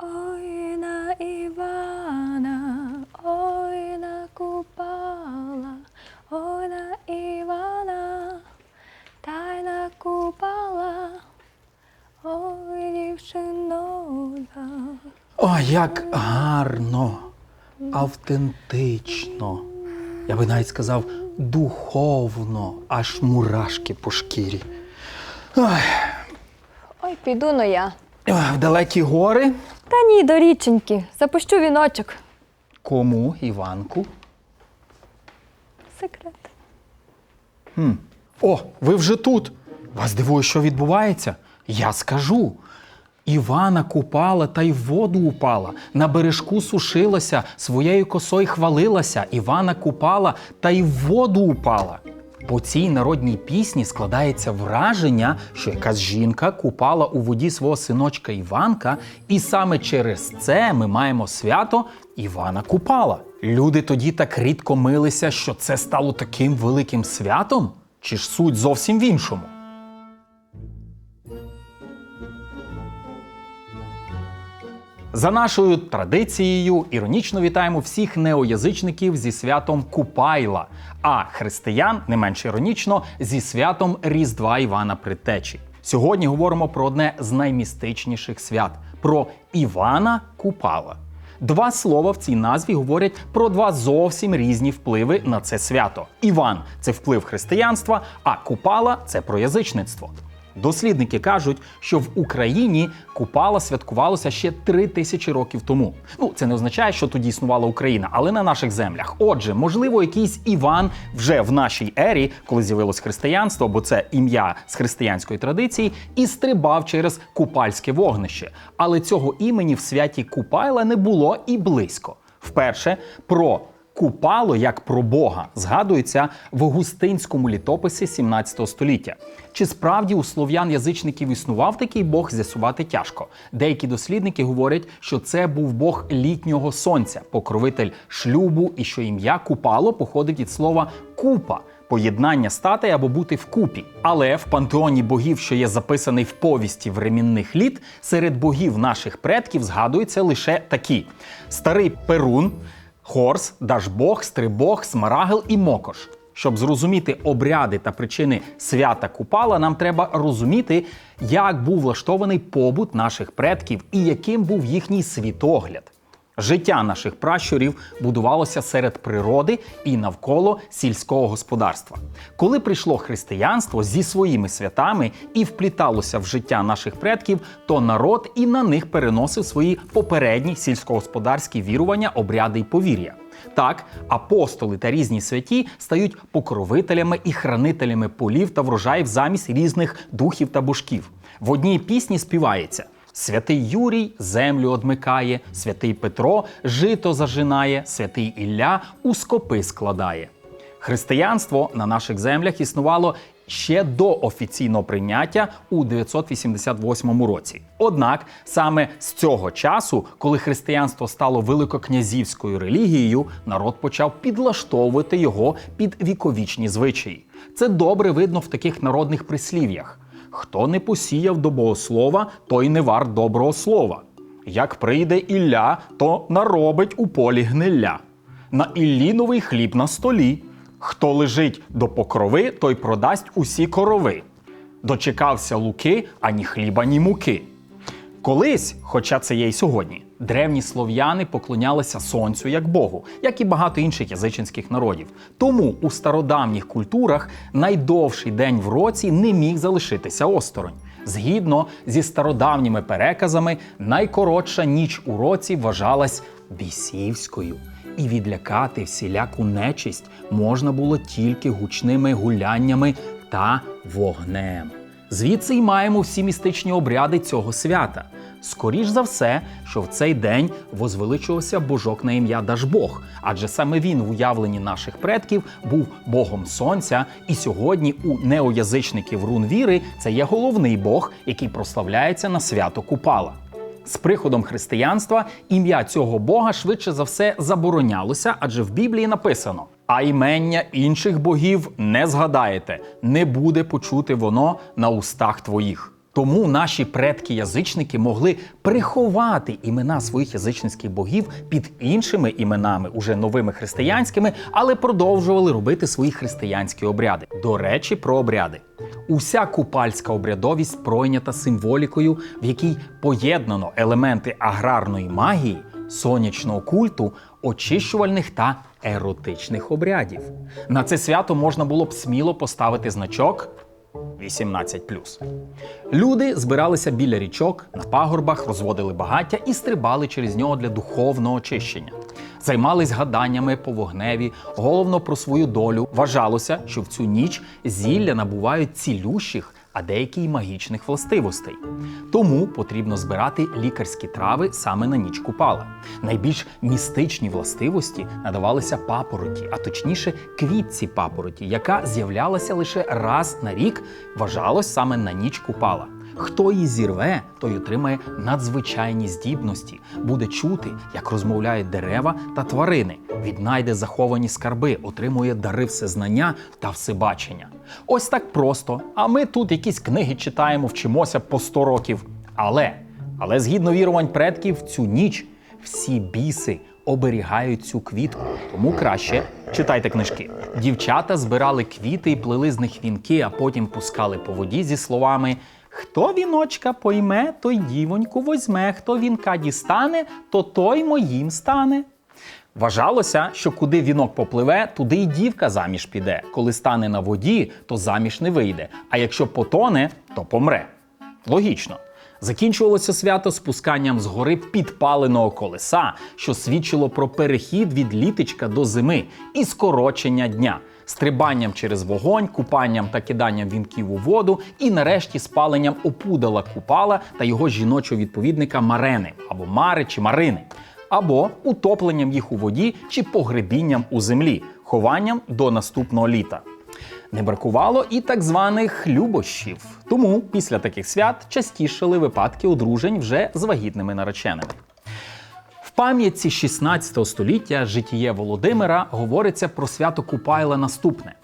Ой на Івана, ой на Купала, ой на Івана, та й на Купала, ой дівчинота. О, як гарно, автентично. Я би навіть сказав духовно, аж мурашки по шкірі. Ой, Ой, піду но я. в далекі гори. Ні, до річеньки, запущу віночок. Кому, Іванку? Секрет. О, ви вже тут. Вас дивує, що відбувається? Я скажу. Івана купала та й в воду упала, на бережку сушилася, своєю косою хвалилася. Івана купала та й в воду упала. По цій народній пісні складається враження, що якась жінка купала у воді свого синочка Іванка, і саме через це ми маємо свято Івана Купала. Люди тоді так рідко милися, що це стало таким великим святом? Чи ж суть зовсім в іншому? За нашою традицією, іронічно вітаємо всіх неоязичників зі святом Купайла, а християн не менш іронічно зі святом Різдва Івана Предтечі. Сьогодні говоримо про одне з наймістичніших свят про Івана Купала. Два слова в цій назві говорять про два зовсім різні впливи на це свято. Іван це вплив християнства, а Купала це про язичництво. Дослідники кажуть, що в Україні Купала святкувалося ще три тисячі років тому. Ну, це не означає, що тоді існувала Україна, але на наших землях. Отже, можливо, якийсь Іван вже в нашій ері, коли з'явилось християнство, бо це ім'я з християнської традиції, і стрибав через купальське вогнище. Але цього імені в святі Купайла не було і близько. Вперше про Купало як про Бога згадується в Августинському літописі 17 століття. Чи справді у слов'ян-язичників існував такий Бог, з'ясувати тяжко. Деякі дослідники говорять, що це був Бог літнього сонця, покровитель шлюбу, і що ім'я Купало походить від слова купа. Поєднання стати або бути вкупі. Але в пантеоні богів, що є записаний в повісті времінних літ, серед богів наших предків згадуються лише такі: старий Перун, Хорс, Дажбог, Стрибог, смарагл і Мокош. Щоб зрозуміти обряди та причини свята Купала, нам треба розуміти, як був влаштований побут наших предків і яким був їхній світогляд. Життя наших пращурів будувалося серед природи і навколо сільського господарства. Коли прийшло християнство зі своїми святами і впліталося в життя наших предків, то народ і на них переносив свої попередні сільськогосподарські вірування, обряди й повір'я. Так, апостоли та різні святі стають покровителями і хранителями полів та врожаїв замість різних духів та божків. В одній пісні співається. Святий Юрій землю одмикає, святий Петро жито зажинає, святий Ілля у скопи складає. Християнство на наших землях існувало ще до офіційного прийняття у 988 році. Однак саме з цього часу, коли християнство стало великокнязівською релігією, народ почав підлаштовувати його під віковічні звичаї. Це добре видно в таких народних прислів'ях. Хто не посіяв до богослова, той не варт доброго слова. Як прийде Ілля, то наробить у полі гнилля. На Іллі новий хліб на столі. Хто лежить до покрови, той продасть усі корови. Дочекався луки, ані хліба, ні муки. Колись, хоча це є й сьогодні, древні слов'яни поклонялися сонцю як Богу, як і багато інших язичинських народів. Тому у стародавніх культурах найдовший день в році не міг залишитися осторонь. Згідно зі стародавніми переказами, найкоротша ніч у році вважалась бісівською, і відлякати всіляку нечисть можна було тільки гучними гуляннями та вогнем. Звідси й маємо всі містичні обряди цього свята. Скоріш за все, що в цей день возвеличувався божок на ім'я Дажбог, адже саме він в уявленні наших предків був богом сонця, і сьогодні у неоязичників рун віри це є головний бог, який прославляється на свято Купала. З приходом християнства ім'я цього бога швидше за все заборонялося, адже в Біблії написано: а імення інших богів не згадаєте, не буде почути воно на устах твоїх. Тому наші предки-язичники могли приховати імена своїх язичницьких богів під іншими іменами, уже новими християнськими, але продовжували робити свої християнські обряди. До речі, про обряди. Уся купальська обрядовість пройнята символікою, в якій поєднано елементи аграрної магії, сонячного культу, очищувальних та еротичних обрядів. На це свято можна було б сміло поставити значок 18+. Люди збиралися біля річок, на пагорбах, розводили багаття і стрибали через нього для духовного очищення. Займались гаданнями по вогневі, головно про свою долю. Вважалося, що в цю ніч зілля набувають цілющих, а деякі й магічних властивостей. Тому потрібно збирати лікарські трави саме на ніч купала. Найбільш містичні властивості надавалися папороті, а точніше квітці папороті, яка з'являлася лише раз на рік, вважалось саме на ніч купала. Хто її зірве, той отримає надзвичайні здібності, буде чути, як розмовляють дерева та тварини, віднайде заховані скарби, отримує дари всезнання та всебачення. Ось так просто. А ми тут якісь книги читаємо, вчимося по 100 років. Але, але згідно вірувань предків, цю ніч всі біси оберігають цю квітку. Тому краще читайте книжки. Дівчата збирали квіти і плели з них вінки, а потім пускали по воді зі словами. Хто віночка пойме, той дівоньку возьме, хто вінка дістане, то той моїм стане. Вважалося, що куди вінок попливе, туди й дівка заміж піде. Коли стане на воді, то заміж не вийде. А якщо потоне, то помре. Логічно. Закінчувалося свято спусканням з гори підпаленого колеса, що свідчило про перехід від літочка до зими і скорочення дня, стрибанням через вогонь, купанням та киданням вінків у воду, і нарешті спаленням опудала купала та його жіночого відповідника Марени або Мари чи Марини, або утопленням їх у воді чи погребінням у землі, хованням до наступного літа. Не бракувало і так званих любощів. Тому після таких свят частішали випадки одружень вже з вагітними нареченими. Пам'ятці 16 століття житіє Володимира говориться про свято Купайла наступне.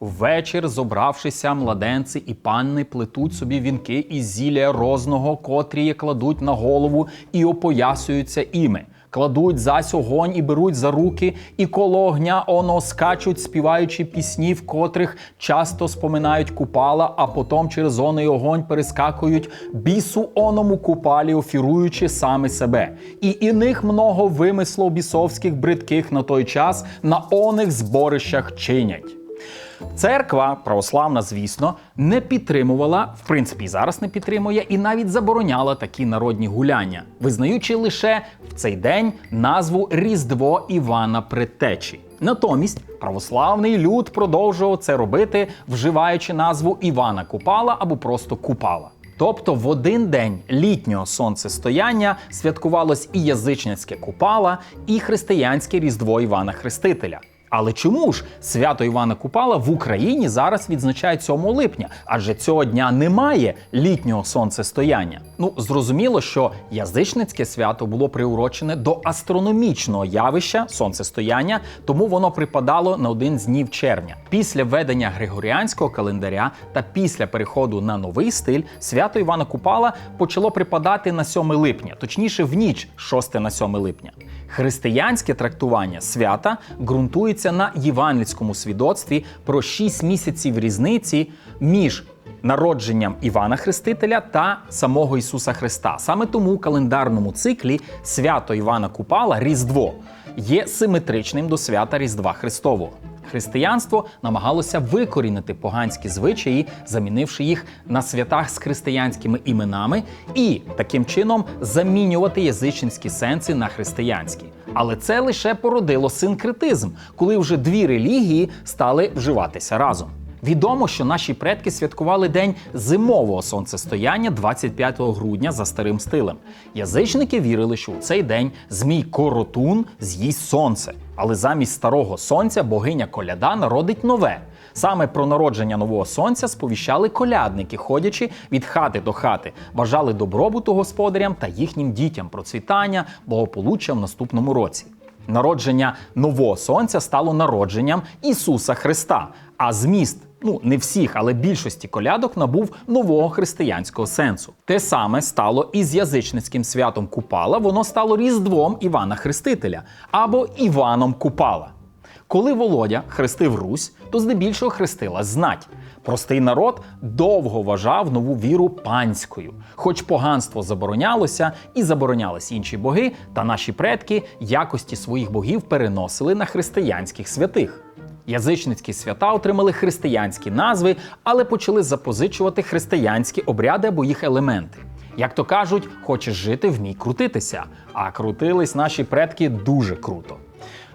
Ввечір, зобравшися, младенці і панни плетуть собі вінки із зілля розного, котрі кладуть на голову і опоясуються іми. Кладуть зась огонь і беруть за руки, і коло огня оно скачуть, співаючи пісні, в котрих часто споминають купала, а потім через оний огонь перескакують бісу оному купалі, офіруючи саме себе. І іних много вимислов бісовських бридких на той час на оних зборищах чинять. Церква православна, звісно, не підтримувала, в принципі, і зараз не підтримує, і навіть забороняла такі народні гуляння, визнаючи лише в цей день назву Різдво Івана Предтечі. Натомість православний люд продовжував це робити, вживаючи назву Івана Купала або просто Купала. Тобто в один день літнього сонцестояння святкувалось і язичницьке Купала, і християнське Різдво Івана Хрестителя. Але чому ж свято Івана Купала в Україні зараз відзначають 7 липня? Адже цього дня немає літнього сонцестояння. Ну зрозуміло, що язичницьке свято було приурочене до астрономічного явища сонцестояння, тому воно припадало на один з днів червня. Після введення григоріанського календаря та після переходу на новий стиль свято Івана Купала почало припадати на 7 липня, точніше в ніч 6 на 7 липня. Християнське трактування свята ґрунтується на євангельському свідоцтві про 6 місяців різниці між народженням Івана Хрестителя та самого Ісуса Христа. Саме тому у календарному циклі свято Івана Купала Різдво є симетричним до свята Різдва Христового. Християнство намагалося викорінити поганські звичаї, замінивши їх на святах з християнськими іменами, і таким чином замінювати язичницькі сенси на християнські. Але це лише породило синкретизм, коли вже дві релігії стали вживатися разом. Відомо, що наші предки святкували день зимового сонцестояння 25 грудня за старим стилем. Язичники вірили, що у цей день змій Коротун з'їсть сонце, але замість старого сонця богиня коляда народить нове. Саме про народження нового сонця сповіщали колядники, ходячи від хати до хати, бажали добробуту господарям та їхнім дітям процвітання, благополуччя в наступному році. Народження нового сонця стало народженням Ісуса Христа, а зміст ну не всіх, але більшості колядок набув нового християнського сенсу. Те саме стало і з язичницьким святом Купала, воно стало Різдвом Івана Хрестителя або Іваном Купала. Коли Володя хрестив Русь, то здебільшого хрестила знать. Простий народ довго вважав нову віру панською, хоч поганство заборонялося і заборонялись інші боги, та наші предки якості своїх богів переносили на християнських святих. Язичницькі свята отримали християнські назви, але почали запозичувати християнські обряди або їх елементи. Як то кажуть, хочеш жити, вмій крутитися. А крутились наші предки дуже круто.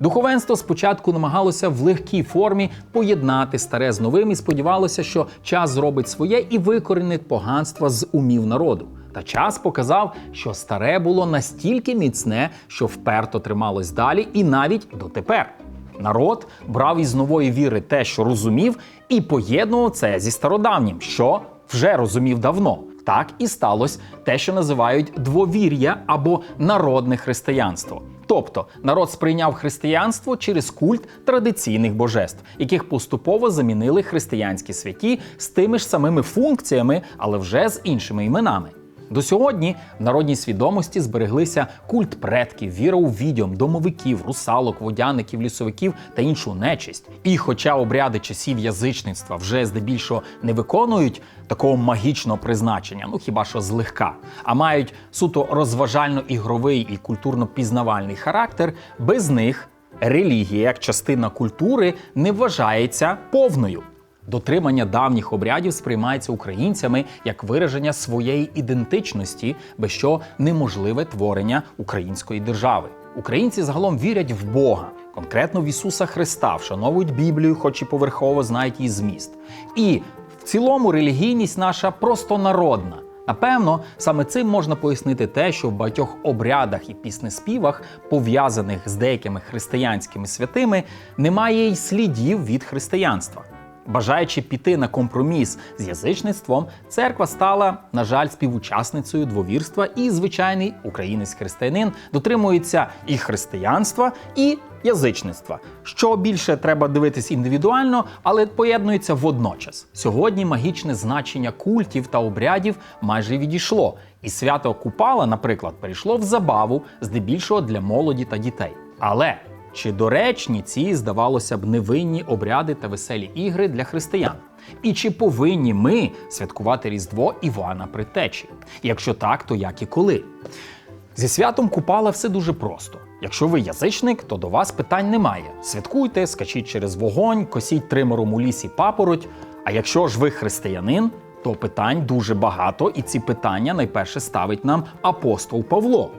Духовенство спочатку намагалося в легкій формі поєднати старе з новим і сподівалося, що час зробить своє і викорінить поганства з умів народу. Та час показав, що старе було настільки міцне, що вперто трималось далі, і навіть дотепер. Народ брав із нової віри те, що розумів, і поєднував це зі стародавнім, що вже розумів давно. Так і сталося те, що називають двовір'я або народне християнство. Тобто народ сприйняв християнство через культ традиційних божеств, яких поступово замінили християнські святі з тими ж самими функціями, але вже з іншими іменами. До сьогодні в народній свідомості збереглися культ предків, віра у відьом, домовиків, русалок, водяників, лісовиків та іншу нечисть. І хоча обряди часів язичництва вже здебільшого не виконують такого магічного призначення, ну хіба що злегка, а мають суто розважально-ігровий і культурно-пізнавальний характер, без них релігія як частина культури не вважається повною. Дотримання давніх обрядів сприймається українцями як вираження своєї ідентичності, без що неможливе творення української держави. Українці загалом вірять в Бога, конкретно в Ісуса Христа, вшановують Біблію, хоч і поверхово знають її зміст. І в цілому релігійність наша просто народна. Напевно, саме цим можна пояснити те, що в багатьох обрядах і піснеспівах, пов'язаних з деякими християнськими святими, немає й слідів від християнства. Бажаючи піти на компроміс з язичництвом, церква стала, на жаль, співучасницею двовірства, і звичайний українець-християнин дотримується і християнства, і язичництва. Що більше треба дивитись індивідуально, але поєднується водночас. Сьогодні магічне значення культів та обрядів майже відійшло, і свято Купала, наприклад, перейшло в забаву здебільшого для молоді та дітей. Але чи доречні ці, здавалося б, невинні обряди та веселі ігри для християн? І чи повинні ми святкувати Різдво Івана Притечі? Якщо так, то як і коли? Зі святом Купала все дуже просто. Якщо ви язичник, то до вас питань немає. Святкуйте, скачіть через вогонь, косіть тримором у лісі папороть. А якщо ж ви християнин, то питань дуже багато, і ці питання найперше ставить нам апостол Павло.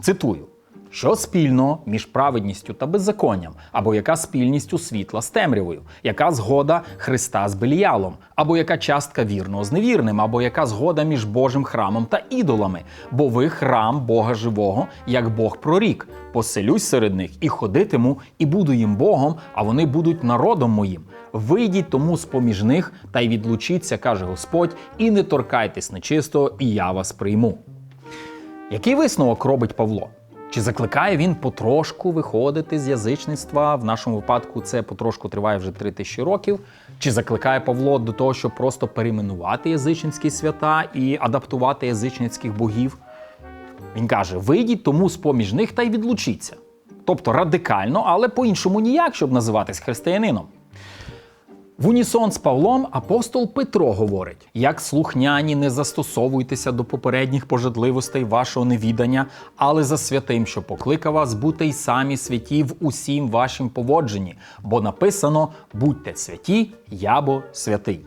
Цитую. Що спільного між праведністю та беззаконням, або яка спільність у світла з темрявою, яка згода Христа з Беліялом, або яка частка вірного з невірним, або яка згода між Божим храмом та ідолами, бо ви храм Бога живого, як Бог прорік. Поселюсь серед них і ходитиму, і буду їм Богом, а вони будуть народом моїм. Вийдіть тому з поміж них та й відлучіться, каже Господь, і не торкайтесь нечистого, і я вас прийму. Який висновок робить Павло? Чи закликає він потрошку виходити з язичництва? В нашому випадку це потрошку триває вже три тисячі років. Чи закликає Павло до того, щоб просто перейменувати язичницькі свята і адаптувати язичницьких богів? Він каже: вийдіть тому з поміж них та й відлучіться. Тобто радикально, але по-іншому ніяк, щоб називатись християнином. В унісон з Павлом апостол Петро говорить: як слухняні, не застосовуйтеся до попередніх пожадливостей вашого невідання, але за святим, що покликав вас, бути й самі святі в усім вашім поводженні, бо написано: будьте святі, я бо святий.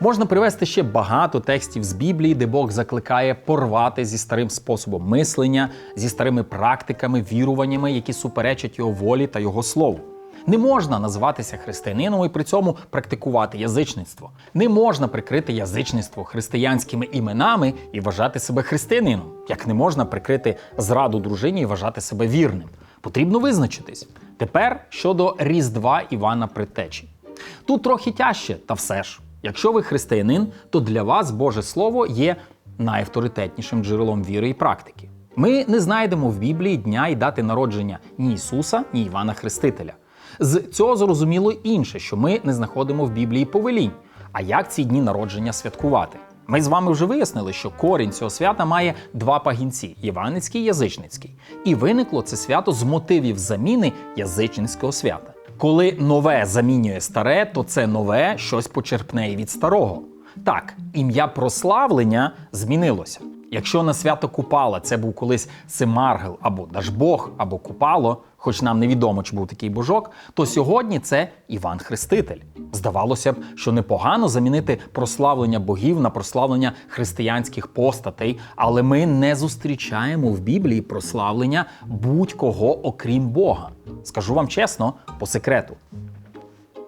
Можна привести ще багато текстів з Біблії, де Бог закликає порвати зі старим способом мислення, зі старими практиками, віруваннями, які суперечать його волі та його слову. Не можна називатися християнином і при цьому практикувати язичництво. Не можна прикрити язичництво християнськими іменами і вважати себе християнином, як не можна прикрити зраду дружині і вважати себе вірним. Потрібно визначитись. Тепер щодо Різдва Івана Притечі. Тут трохи тяжче, та все ж. Якщо ви християнин, то для вас Боже Слово є найавторитетнішим джерелом віри і практики. Ми не знайдемо в Біблії дня і дати народження ні Ісуса, ні Івана Хрестителя. З цього зрозуміло інше, що ми не знаходимо в Біблії повелінь. А як ці дні народження святкувати? Ми з вами вже вияснили, що корінь цього свята має два пагінці євангельський і язичницький. І виникло це свято з мотивів заміни язичницького свята. Коли нове замінює старе, то це нове щось почерпне і від старого. Так, ім'я прославлення змінилося. Якщо на свято Купала це був колись Семаргел або Дажбог, або Купало, хоч нам невідомо, чи був такий божок, то сьогодні це Іван Хреститель. Здавалося б, що непогано замінити прославлення богів на прославлення християнських постатей, але ми не зустрічаємо в Біблії прославлення будь-кого окрім Бога. Скажу вам чесно, по секрету.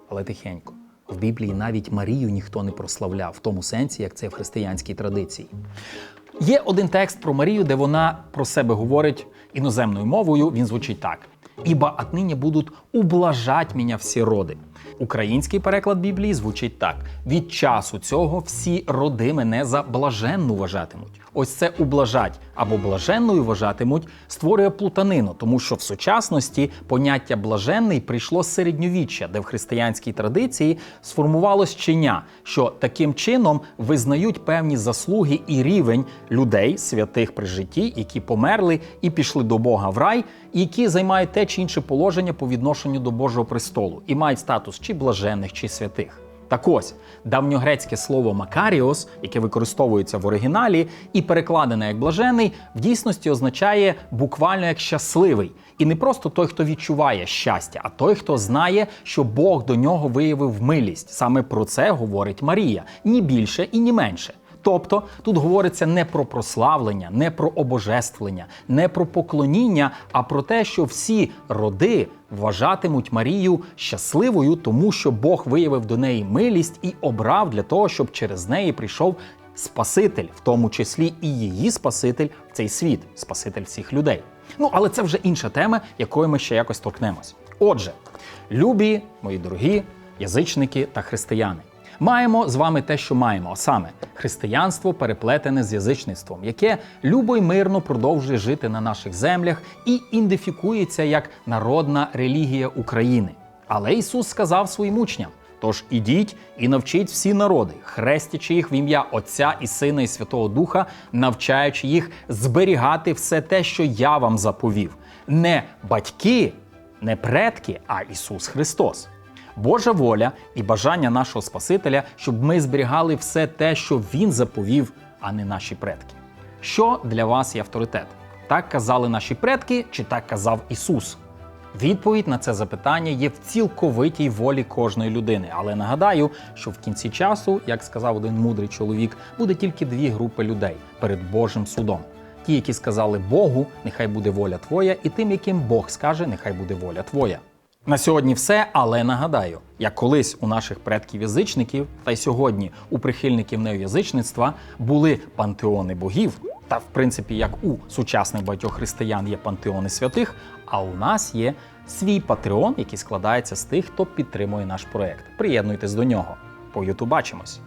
Але тихенько. В Біблії навіть Марію ніхто не прославляв в тому сенсі, як це в християнській традиції. Є один текст про Марію, де вона про себе говорить іноземною мовою. Він звучить так: Іба отнині будуть ублажать мене всі роди. Український переклад Біблії звучить так: від часу цього всі роди мене за блаженну вважатимуть. Ось це ублажать або блаженною вважатимуть створює плутанину, тому що в сучасності поняття блаженний прийшло з середньовіччя, де в християнській традиції сформувалось чиня, що таким чином визнають певні заслуги і рівень людей, святих при житті, які померли і пішли до Бога в рай, і які займають те чи інше положення по відношенню до Божого престолу і мають статус чи блажених, чи святих. Так ось давньогрецьке слово Макаріос, яке використовується в оригіналі, і перекладене як блажений, в дійсності означає буквально як щасливий. І не просто той, хто відчуває щастя, а той, хто знає, що Бог до нього виявив милість. Саме про це говорить Марія, ні більше і ні менше. Тобто тут говориться не про прославлення, не про обожествлення, не про поклоніння, а про те, що всі роди вважатимуть Марію щасливою, тому що Бог виявив до неї милість і обрав для того, щоб через неї прийшов Спаситель, в тому числі і її Спаситель цей світ, Спаситель всіх людей. Ну але це вже інша тема, якою ми ще якось торкнемось. Отже, любі, мої дорогі язичники та християни. Маємо з вами те, що маємо, а саме християнство переплетене з язичництвом, яке любо й мирно продовжує жити на наших землях і ідентифікується як народна релігія України. Але Ісус сказав своїм учням: тож ідіть і навчіть всі народи, хрестячи їх в ім'я Отця і Сина і Святого Духа, навчаючи їх зберігати все те, що я вам заповів, не батьки, не предки, а Ісус Христос. Божа воля і бажання нашого Спасителя, щоб ми зберігали все те, що Він заповів, а не наші предки. Що для вас є авторитет? Так казали наші предки, чи так казав Ісус? Відповідь на це запитання є в цілковитій волі кожної людини. Але нагадаю, що в кінці часу, як сказав один мудрий чоловік, буде тільки дві групи людей перед Божим судом. Ті, які сказали Богу, нехай буде воля твоя, і тим, яким Бог скаже, нехай буде воля твоя. На сьогодні все, але нагадаю, як колись у наших предків-язичників, та й сьогодні у прихильників неоязичництва були пантеони богів, та в принципі, як у сучасних багатьох християн є пантеони святих, а у нас є свій патреон, який складається з тих, хто підтримує наш проект. Приєднуйтесь до нього. По юту бачимось.